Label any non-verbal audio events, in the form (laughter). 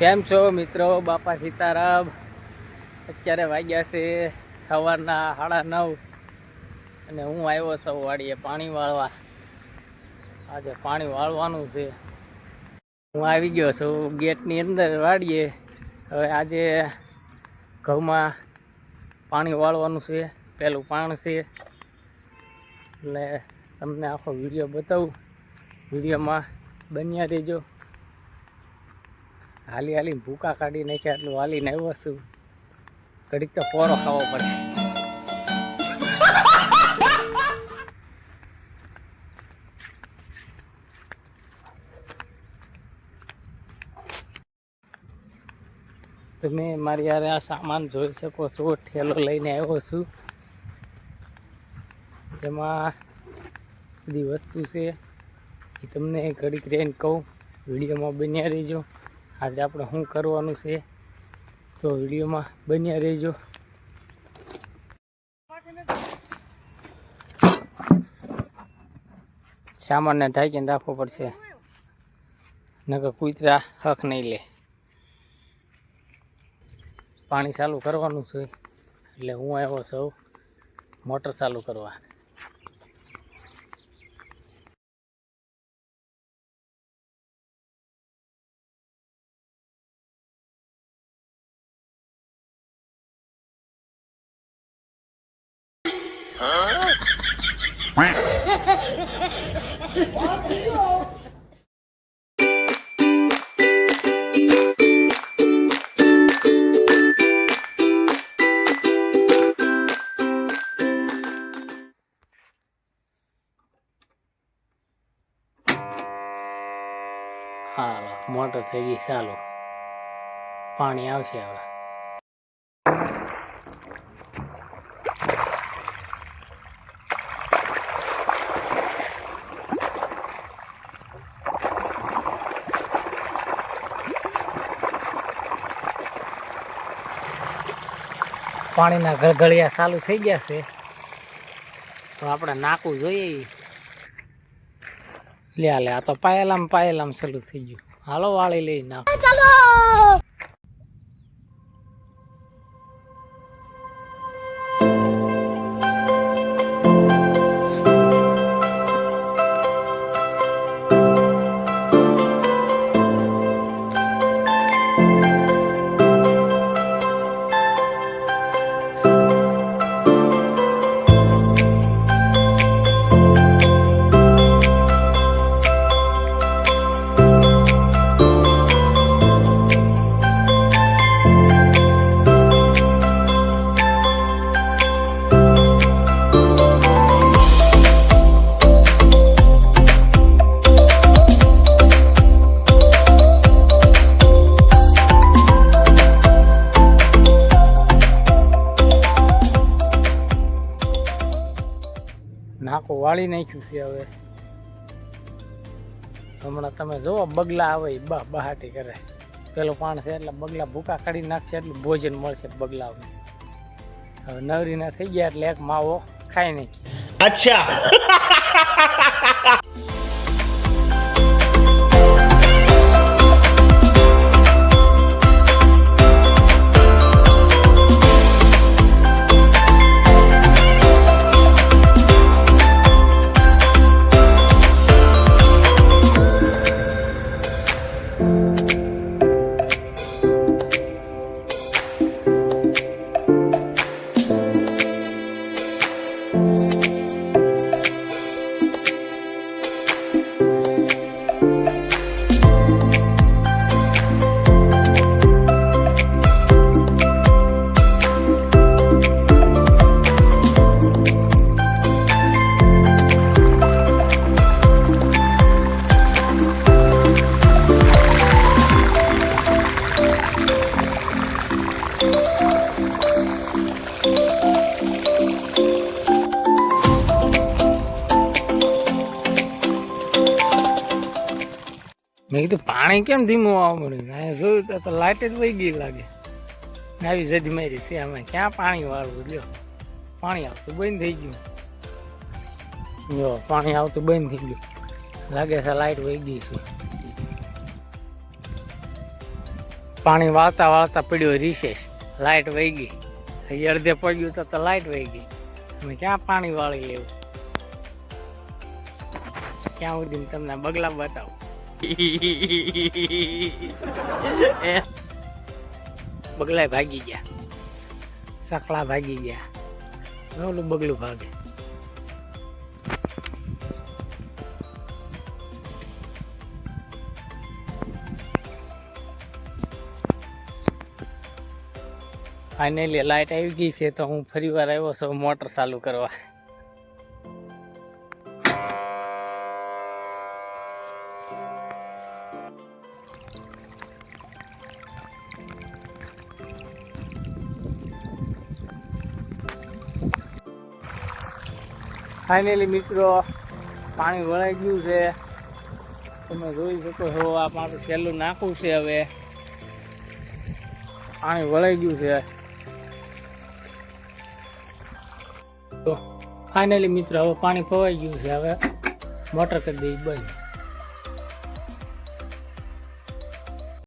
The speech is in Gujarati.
કેમ છો મિત્રો? બાપા સીતારામ. અત્યારે વાગ્યા છે સવારના સાડા નવ અને હું આવ્યો છું વાડીએ પાણી વાળવા. આજે પાણી વાળવાનું છે. હું આવી ગયો છું ગેટની અંદર વાડીએ. હવે આજે ઘઉંમાં પાણી વાળવાનું છે, પહેલું પાણ છે. એટલે તમને આખો વીડિયો બતાવું. વિડીયોમાં બન્યા રહેજો. હાલી હાલી ભૂકા કાઢી નાખ્યા એટલું હાલીને આવ્યો છું. ઘડીક તો પોરો ખાવો પડે તમે મારી યારે આ સામાન જોઈ શકો છો, ઠેલો લઈને આવ્યો છું. એમાં બધી વસ્તુ છે. એ તમને ઘડીક રહીને કહું. વિડીયોમાં બન્યા રહેજો. આજે આપણે શું કરવાનું છે તો વિડીયોમાં બન્યા રહેજો. સામાનને ઢાંકીને રાખવો પડશે. નકર કૂતરા હક નહીં લે. પાણી ચાલુ કરવાનું છે. એટલે હું આવ્યો સૌ મોટર ચાલુ કરવા. હા મોટર થઈ ગઈ ચાલુ પાણી આવશે હવે પાણીના ગળગળિયા ચાલુ થઈ ગયા છે. તો આપણે નાકું જોઈએ. લે લે આ તો પાયેલામ પાયેલામાં ચાલુ થઈ ગયું. હાલો વાળી લઈ નાખ. નાકો વાળી નાખ્યું છે હવે. હમણાં તમે જુઓ, બગલા આવે એ બા, બહાટી કરે. પેલો પાણ છે એટલે બગલા ભૂકા કાઢી નાખશે એટલે ભોજન મળશે બગલાઓને હવે નવરીના થઈ ગયા એટલે એક માવો ખાઈ નાખી અચ્છા. (laughs) મેં કીધું, પાણી કેમ ધીમું આવવા મળ્યું અહીંયા જોયું તો- લાઇટ જ વહી ગઈ લાગે. આવી જજ મારી છે અમે ક્યાં પાણી વાળવું લ્યો, પાણી આવતું બંધ થઈ ગયું. જો પાણી આવતું બંધ થઈ ગયું. લાગે છે લાઇટ વહી ગઈ છે. પાણી વાળતા વાળતા પડ્યો રિસેસ લાઇટ વહી ગઈ. હજી અડધે પડ્યું તો લાઇટ વહી ગઈ. અમે ક્યાં પાણી વાળી લેવું ક્યાં સુધી તમને બગલા બતાવું? (laughs) બગલા ભાગી ગયા. સકલા ભાગી ગયા. ઓલું બગલું ભાગે. ફાઇનલી લાઇટ આવી ગઈ છે તો હું ફરી વાર આવ્યો છું મોટર ચાલુ કરવા. ફાઇનલી મિત્રો, પાણી વળાઈ ગયું છે. તમે જોઈ શકો છો, આ મારું છેલ્લું નાખવું છે હવે. પાણી વળાઈ ગયું છે. તો ફાઇનલી મિત્રો, હવે પાણી પવાઈ ગયું છે. હવે મોટર કરી દઈ બંધ.